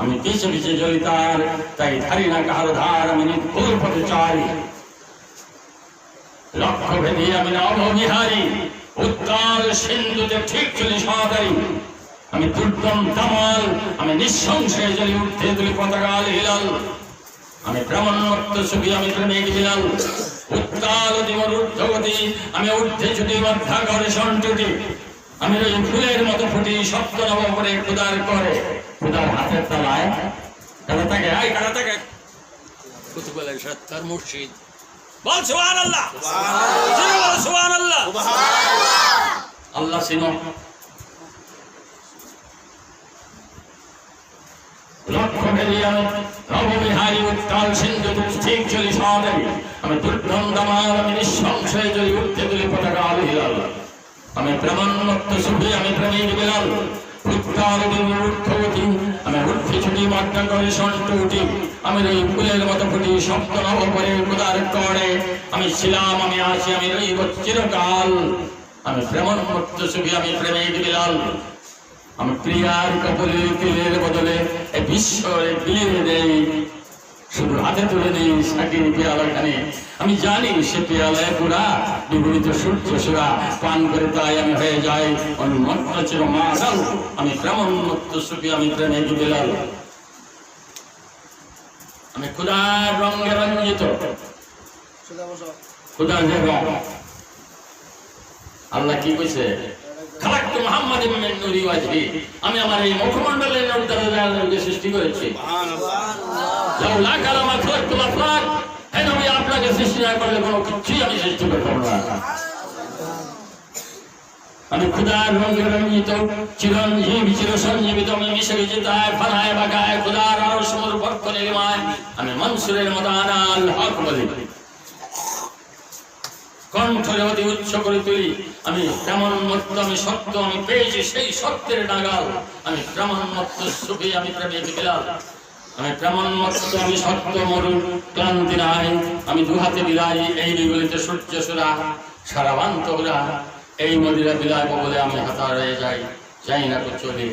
আমি পিছে পিছে চলি তার তাই ধারি না কাহার ধার আমি নির্ভুল পথে চাই। লক্ষ্য ভেদে আমি নববিহারী উত্তাল সিন্ধুতে ঠিক চলি সহকারী। আমি দুর্গম দামাল, আমি নিঃসংশয়ে চলি উঠতে তুলি পতাকাল হিলাল। আমি ব্রাহ্মণমত্ত ছবি আমি প্রেমিক বিলাল। উত্তাল দিবর ঊর্ধ্বগতি, আমি ঊর্ধ্বে ছুটি মধ্যা ঘরে সন্টুটি আমি ওই ফুলের মতো ফুটি সপ্ত নব করে খুদার করে খুদার হাতের তলায়। তাকে আয় বল সুবহান আল্লাহ সুবহান আল্লাহ আল্লাহ সিনো আমি চলি সমাদারি আমি নিঃসংশয়ে চলি উঠতে তুলি পতাকা আলু হিলাল আমি প্রেমান্মত্ত সুখী আমি প্রেমিক বিলাল। আমি উঠতে ছুটি মাত্রা করে সন্ট উঠি। আমি ওই ফুলের মতো ফুটি সপ্ত নব করে উদার করে। আমি ছিলাম, আমি আছি, আমি রইব চিরকাল। আমি প্রেমান্মত্ত সুখী আমি প্রেমিক বিলাল। আমি প্রিয়ার কপলে তেলের বদলে এ বিশ্বরে বিলিয়ে দেই। শুধু হাতে তুলে পেয়ালাখানে আমি জানি সে পেয়ালায় পুরা সূর্য সুরা। পান করে তাই আমি হয়ে যাই, অনুমত্ত চির মাসাল আমি সুখী, আমি প্রেমে আমি খুদার রঙে রঞ্জিত। খুদার জায়গা আল্লাহ কি কইছে? আমি আমার এই দ্বারা সৃষ্টি করেছি। লাউলা কালামা আমি মনসুরের মতো আনাল হক বলি। কণ্ঠরে অতি উচ্চ করে তুলি, আমি কেমন মত্ত, আমি সত্য, আমি পেয়েছি সেই সত্যের নাগাল, আমি কেমন মত্ত সুখী, আমি প্রেমিক বিলাল। আমি কেমন মত্ত আমি সত্য মরু ক্লান্তি নাই আমি দুহাতে বিলাই, এই বিগলিতে সূর্য সুরা। সারা বান্তরা এই মদিরা বিলাইব বলে আমি হতার হয়ে যাই যাই না তো চলে।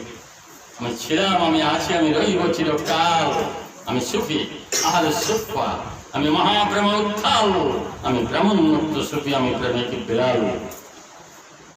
আমি ছিলাম, আমি আছি, আমি রইব চিরকাল। আমি সুখী, আহার সুফা আমি মহাপ্রেম উত্থাল। আমি ব্রাহ্মণ মুক্ত সুখী, আমি প্রেমিক বিড়াল